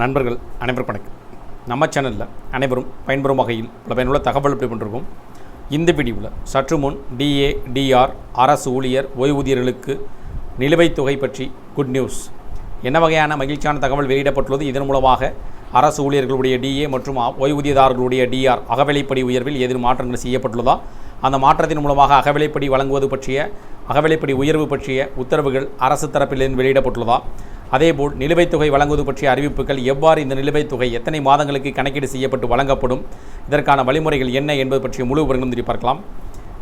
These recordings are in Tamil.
நண்பர்கள் அனைவரும் வணக்கம். நம்ம சேனலில் அனைவரும் பயன்பெறும் வகையில் பல பயனுள்ள தகவல் எப்படி பண்ணிருக்கோம். இந்த வீடியோவில் சற்று முன் டிஏ டிஆர் அரசு ஊழியர் ஓய்வூதியர்களுக்கு நிலுவைத் தொகை பற்றி குட் நியூஸ் என்ன வகையான மகிழ்ச்சியான தகவல் வெளியிடப்பட்டுள்ளது? இதன் மூலமாக அரசு ஊழியர்களுடைய டிஏ மற்றும் ஓய்வூதியதாரர்களுடைய டிஆர் அகவிலைப்படி உயர்வில் ஏதேனும் மாற்றங்கள் செய்யப்பட்டுள்ளதா? அந்த மாற்றத்தின் மூலமாக அகவிலைப்படி வழங்குவது பற்றிய அகவிலைப்படி உயர்வு பற்றிய உத்தரவுகள் அரசு தரப்பிலிருந்து வெளியிடப்பட்டுள்ளதா? அதேபோல் நிலுவைத் தொகை வழங்குவது பற்றிய அறிவிப்புகள் எவ்வாறு இந்த நிலுவைத் தொகை எத்தனை மாதங்களுக்கு கணக்கீடு செய்யப்பட்டு வழங்கப்படும் இதற்கான வழிமுறைகள் என்ன என்பது பற்றிய முழு விவரங்களும் தெரிவி பார்க்கலாம்.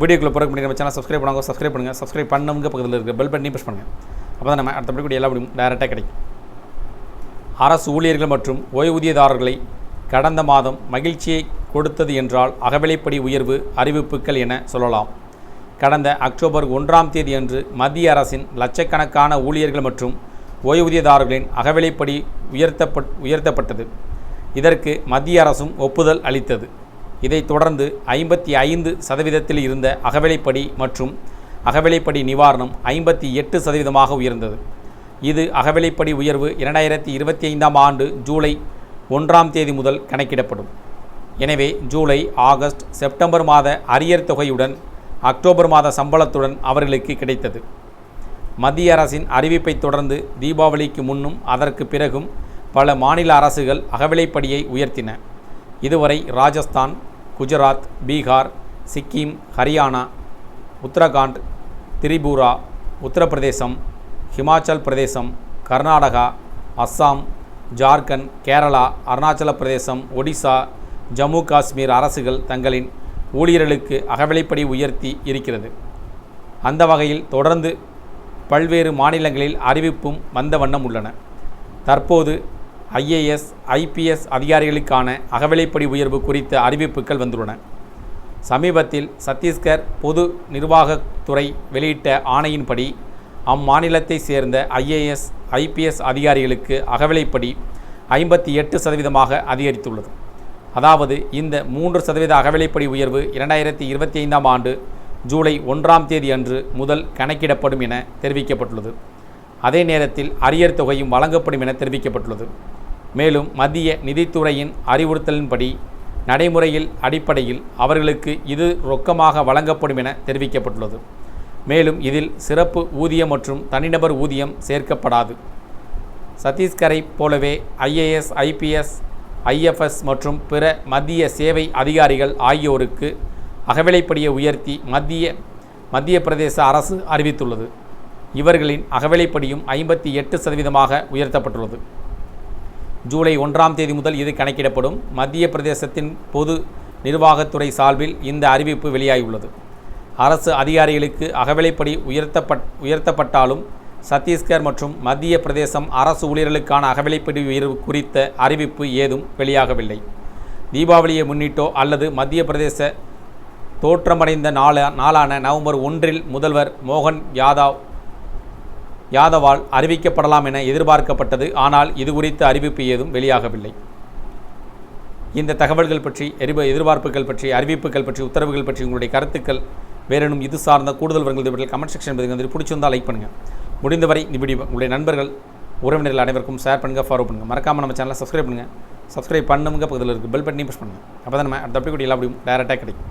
வீடியோக்குள்ள பிறகு பண்ணி நம்ம சேனல் சப்ஸ்கிரைப் பண்ணுவாங்க சப்ஸ்கிரைப் பண்ணுங்கள் சப்ஸ்கிரைப் பண்ணுங்க பக்கத்தில் இருக்க பெல் பட்டனையும் ப்ரெஸ் பண்ணுங்கள் அப்போ தான் நம்ம அடுத்தபடி கூட எல்லா முடியும் டேரெக்டாக கிடைக்கும். அரசு ஊழியர்கள் மற்றும் ஓய்வூதியதாரர்களை கடந்த மாதம் மகிழ்ச்சியை கொடுத்தது என்றால் அகவிலைப்படி உயர்வு அறிவிப்புகள் என சொல்லலாம். கடந்த அக்டோபர் ஒன்றாம் தேதி அன்று மத்திய அரசின் லட்சக்கணக்கான ஊழியர்கள் மற்றும் ஓய்வூதியதாரர்களின் அகவிலைப்படி உயர்த்தப்பட் உயர்த்தப்பட்டது. இதற்கு மத்திய அரசும் ஒப்புதல் அளித்தது. இதைத் தொடர்ந்து ஐம்பத்தி ஐந்து சதவீதத்தில் இருந்த அகவிலைப்படி மற்றும் அகவிலைப்படி நிவாரணம் ஐம்பத்தி எட்டு சதவீதமாக உயர்ந்தது. இது அகவிலைப்படி உயர்வு இரண்டாயிரத்தி இருபத்தி ஐந்தாம் ஆண்டு ஜூலை ஒன்றாம் தேதி முதல் கணக்கிடப்படும். எனவே ஜூலை ஆகஸ்ட் செப்டம்பர் மாத அரியர் தொகையுடன் அக்டோபர் மாத சம்பளத்துடன் அவர்களுக்கு கிடைத்தது. மத்திய அரசின் அறிவிப்பை தொடர்ந்து தீபாவளிக்கு முன்னும் அதற்கு பிறகும் பல மாநில அரசுகள் அகவிலைப்படியை உயர்த்தின. இதுவரை ராஜஸ்தான் குஜராத் பீகார் சிக்கிம் ஹரியானா உத்தரகாண்ட் திரிபுரா உத்தரப்பிரதேசம் ஹிமாச்சல் பிரதேசம் கர்நாடகா அஸ்ஸாம் ஜார்க்கண்ட் கேரளா அருணாச்சல பிரதேசம் ஒடிசா ஜம்மு காஷ்மீர் அரசுகள் தங்களின் ஊழியர்களுக்கு அகவிலைப்படி உயர்த்தி இருக்கிறது. அந்த வகையில் தொடர்ந்து பல்வேறு மாநிலங்களில் அறிவிப்பும் வந்த வண்ணம் உள்ளன. தற்போது ஐஏஎஸ் ஐபிஎஸ் அதிகாரிகளுக்கான அகவிலைப்படி உயர்வு குறித்த அறிவிப்புகள் வந்துள்ளன. சமீபத்தில் சத்தீஸ்கர் பொது நிர்வாகத்துறை வெளியிட்ட ஆணையின்படி அம்மாநிலத்தை சேர்ந்த ஐஏஎஸ் ஐபிஎஸ் அதிகாரிகளுக்கு அகவிலைப்படி ஐம்பத்தி எட்டு சதவீதமாக அதிகரித்துள்ளது. அதாவது இந்த மூன்று சதவீத அகவிலைப்படி உயர்வு இரண்டாயிரத்தி இருபத்தி ஐந்தாம் ஆண்டு ஜூலை ஒன்றாம் தேதி அன்று முதல் கணக்கிடப்படும் என தெரிவிக்கப்பட்டுள்ளது. அதே நேரத்தில் அரியர் தொகையும் வழங்கப்படும் என தெரிவிக்கப்பட்டுள்ளது. மேலும் மத்திய நிதித்துறையின் அறிவுறுத்தலின்படி நடைமுறையில் அடிப்படையில் அவர்களுக்கு இது ரொக்கமாக வழங்கப்படும் என தெரிவிக்கப்பட்டுள்ளது. மேலும் இதில் சிறப்பு ஊதியம் மற்றும் தனிநபர் ஊதியம் சேர்க்கப்படாது. சத்தீஸ்கரை போலவே ஐஏஎஸ் ஐபிஎஸ் ஐஎஃப்எஸ் மற்றும் பிற மத்திய சேவை அதிகாரிகள் ஆகியோருக்கு அகவிலைப்படியை உயர்த்தி மத்திய மத்திய பிரதேச அரசு அறிவித்துள்ளது. இவர்களின் அகவிலைப்படியும் ஐம்பத்தி எட்டு சதவீதமாக உயர்த்தப்பட்டுள்ளது. ஜூலை ஒன்றாம் தேதி முதல் இது கணக்கிடப்படும். மத்திய பிரதேசத்தின் பொது நிர்வாகத்துறை சார்பில் இந்த அறிவிப்பு வெளியாகியுள்ளது. அரசு அதிகாரிகளுக்கு அகவிலைப்படி உயர்த்தப்பட் உயர்த்தப்பட்டாலும் சத்தீஸ்கர் மற்றும் மத்திய பிரதேசம் அரசு ஊழியர்களுக்கான அகவிலைப்படி உயர்வு குறித்த அறிவிப்பு ஏதும் வெளியாகவில்லை. தீபாவளியை முன்னிட்டோ அல்லது மத்திய பிரதேச தோற்றமடைந்த நாள நாளான நவம்பர் ஒன்றில் முதல்வர் மோகன் யாதவ் யாதவால் அறிவிக்கப்படலாம் என எதிர்பார்க்கப்பட்டது. ஆனால் இது குறித்த அறிவிப்பு ஏதும் வெளியாகவில்லை. இந்த தகவல்கள் பற்றி எரிப எதிர்பார்ப்புகள் பற்றி அறிவிப்புகள் பற்றி உத்தரவுகள் பற்றி உங்களுடைய கருத்துக்கள் வேறெனும் இது சார்ந்த கூடுதல் விவரங்கள் கமெண்ட் செக்ஷன் வந்து பிடிச்சிருந்தால் லைக் பண்ணுங்கள் முடிந்தவரை இந்த வீடியோ உங்களுடைய நண்பர்கள் உறவினர்கள் அனைவருக்கும் ஷேர் பண்ணுங்கள் ஃபாலோ பண்ணுங்கள் மறக்காமல் நம்ம சேனலை சப்ஸ்கிரைப் பண்ணுங்கள் சப்ஸ்கிரைப் பண்ணுங்க பக்கத்தில் இருக்குது பெல் பட்டனையும் ப்ரெஸ் பண்ணுங்கள் அப்போ தான் நம்ம அடுத்த அப்படி கூட எல்லா வீடியும் டேரெக்டாக கிடைக்கும்.